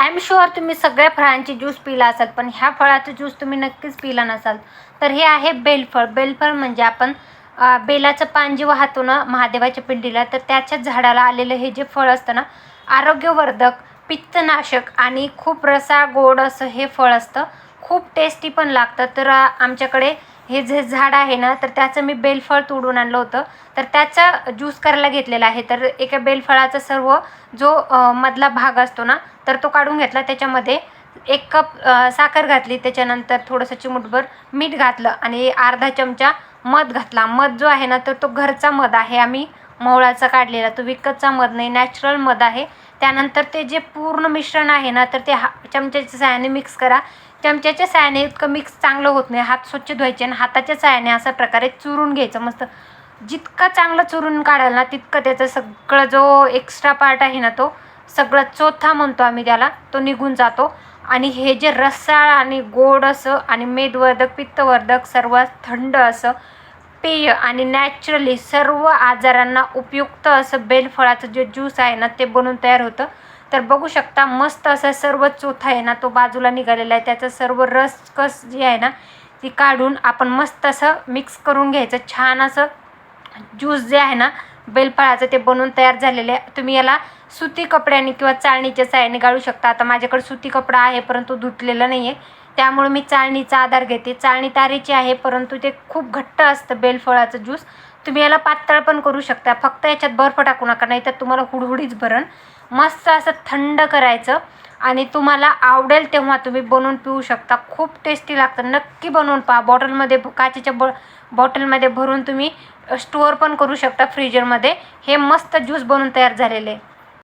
I am sure तुम्ही सगळ्या फळांची ज्यूस पिला असाल पण ह्या फळाचं ज्यूस तुम्ही नक्कीच पिला नसाल. तर हे आहे बेलफळ. बेलफळ म्हणजे आपण बेलाचं पान जे वाहतो ना महादेवाच्या पिंडीला तर त्याच्याच झाडाला आलेलं हे जे फळ असतं ना आरोग्यवर्धक पित्तनाशक आणि खूप रसा गोड असं हे फळ असतं. खूप टेस्टी पण लागतं. तर आमच्याकडे हे जे झाड आहे ना तर त्याचं मी बेलफळ तोडून आणलं होतं. तर त्याचा ज्यूस करायला घेतलेला आहे. तर एका बेलफळाचा सर्व जो मधला भाग असतो ना तर तो काढून घेतला. त्याच्यामध्ये एक कप साखर घातली. त्याच्यानंतर थोडंसं चिमूटभर मीठ घातलं आणि अर्धा चमचा मध घातला. मध जो आहे ना तर तो घरचा मध आहे. आम्ही मवळाचा काढलेला. तो विकतचा मध नाही नॅचरल मध आहे. त्यानंतर ते जे पूर्ण मिश्रण आहे ना तर ते हा चमच्याच्या साहाय्याने मिक्स करा. चमच्याच्या साहाय्याने इतकं मिक्स चांगलं होत नाही. हात स्वच्छ धुवायचे आणि हाताच्या सहाय्याने अशा प्रकारे चुरून घ्यायचं. मस्त जितकं चांगलं चुरून काढाल ना तितकं त्याचं सगळं जो एक्स्ट्रा पार्ट आहे ना तो सगळा चोथा म्हणतो आम्ही त्याला तो निघून जातो. आणि हे जे रसाळ आणि गोड असं आणि मेदवर्धक पित्तवर्धक सर्वात थंड असं पेय आणि नॅचरली सर्व आजारांना उपयुक्त असं बेलफळाचं जे ज्यूस आहे ना ते बनवून तयार होतं. तर बघू शकता मस्त असं सर्व चोथा आहे ना तो बाजूला निघालेला आहे. त्याचं सर्व रस कस जी आहे ना ती काढून आपण मस्त असं मिक्स करून घ्यायचं. छान असं ज्यूस जे आहे ना बेलफळाचं ते बनवून तयार झालेले आहे. तुम्ही याला सुती कपड्याने किंवा चाळणीच्या साह्याने गाळू शकता. आता माझ्याकडे सुती कपडा आहे परंतु धुतलेला नाही आहे त्यामुळे मी चाळणीचा आधार घेते. चाळणी तारेची आहे परंतु ते खूप घट्ट असतं बेलफळाचं ज्यूस. तुम्ही याला पातळ पण करू शकता. फक्त याच्यात बर्फ टाकू नका नाही तर तुम्हाला हुडहुडीच भरण. मस्त असं थंड करायचं आणि तुम्हाला आवडेल तेव्हा तुम्ही बनवून पिऊ शकता. खूप टेस्टी लागतं. नक्की बनवून पहा. बॉटलमध्ये काचेच्या ब बॉटलमध्ये भरून तुम्ही स्टोअर पण करू शकता फ्रीजरमध्ये. हे मस्त ज्यूस बनवून तयार झालेले. आहे